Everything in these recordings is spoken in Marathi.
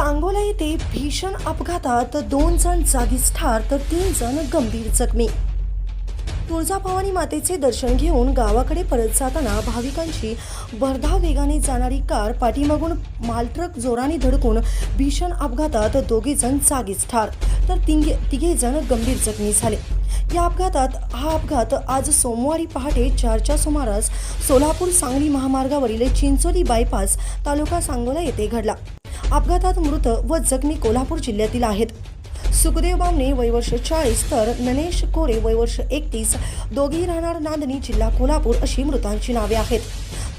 सांगोला येथे भीषण अपघातात दोन जण जागीच ठार तर तीन जण गंभीर जखमी. तुळजाभवानी मातेचे दर्शन घेऊन गावाकडे परत जाताना भाविकांची भरधाव वेगाने जाणारी कार पाठीमागून मालट्रक जोराने धडकून भीषण अपघातात दोघे जण जागीच ठार तर तिघे तिघे जण गंभीर जखमी झाले. या अपघातात हा अपघात आज सोमवारी पहाटे चारच्या सुमारास सोलापूर सांगली महामार्गावरील चिंचोली बायपास तालुका सांगोला येथे घडला. अपघातात मृत व जखमी कोल्हापूर जिल्ह्यातील आहेत. सुखदेव बामणे वयवर्ष चाळीस तर ननेश कोरे वयवर्ष एकतीस. दोघेही राहणार नांदणी जिल्हा कोल्हापूर अशी मृतांची नावे आहेत.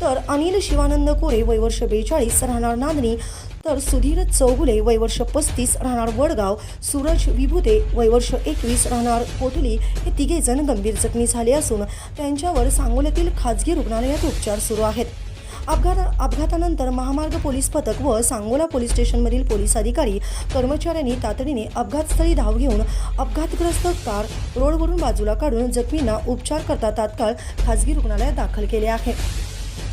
तर अनिल शिवानंद कोरे वयवर्ष बेचाळीस राहणार नांदणी. तर सुधीर चौगुले वयवर्ष पस्तीस राहणार वडगाव. सूरज विभुते वयवर्ष एकवीस राहणार कोठली हे तिघे जण गंभीर जखमी झाले असून त्यांच्यावर सांगोल्यातील खाजगी रुग्णालयात उपचार सुरू आहेत. अपघात अपघातानंतर महामार्ग पोलीस पथक व सांगोला पोलीस स्टेशनमधील पोलीस अधिकारी कर्मचाऱ्यांनी तातडीने अपघातस्थळी धाव घेऊन अपघातग्रस्त कार रोडवरून बाजूला काढून जखमींना उपचार करता तात्काळ खासगी रुग्णालयात दाखल केले आहे.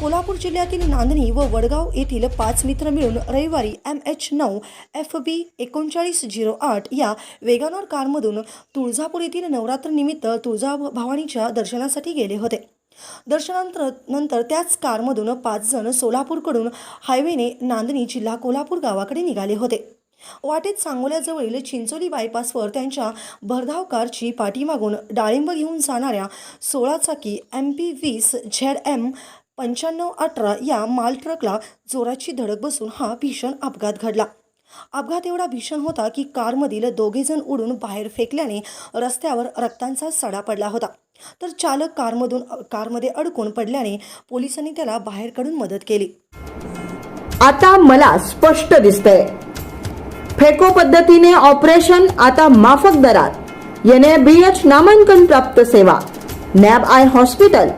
कोल्हापूर जिल्ह्यातील नांदणी व वडगाव येथील पाच मित्र मिळून रविवारी एम एच नऊ एफ बी एकोणचाळीस झिरो आठ या वेगानॉर कारमधून तुळजापूर येथील नवरात्रनिमित्त तुळजाभवानीच्या दर्शनासाठी गेले होते. दर्शनानंतर नंतर त्याच कारमधून पाच जण सोलापूरकडून हायवेने नांदणी जिल्हा कोल्हापूर गावाकडे निघाले होते. वाटेत सांगोल्याजवळील चिंचोली बायपासवर त्यांच्या भरधाव कारची पाठीमागून डाळिंब घेऊन जाणाऱ्या सोळा चाकी एम पी वीस झेड एम पंच्याण्णव अठरा या माल ट्रकला जोराची धडक बसून हा भीषण अपघात घडला. अपघात एवढा भीषण होता की कारमधील दोघेजण उडून बाहेर फेकल्याने रस्त्यावर रक्तांचा सडा पडला होता. तर चालक कारमधून कारमध्ये अडकून पडल्याने पोलिसांनी त्याला बाहेर काढून मदत केली. आता मला स्पष्ट दिसतंय. फेको पद्धतीने ऑपरेशन आता माफक दरात. येणे बी एच नामांकन प्राप्त सेवा. NAB eye hospital.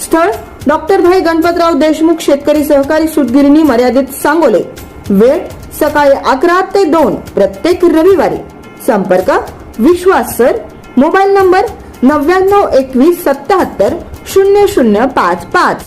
स्थळ डॉक्टर भाई गणपतराव देशमुख शेतकरी सहकारी सूतगिरणी मर्यादित सांगोले. वेळ सकाळी अकरा ते दोन प्रत्येक रविवारी. संपर्क विश्वास सर मोबाईल नंबर नव्याण्णव एकवीस सत्याहत्तर शून्य शून्य पाच पाच.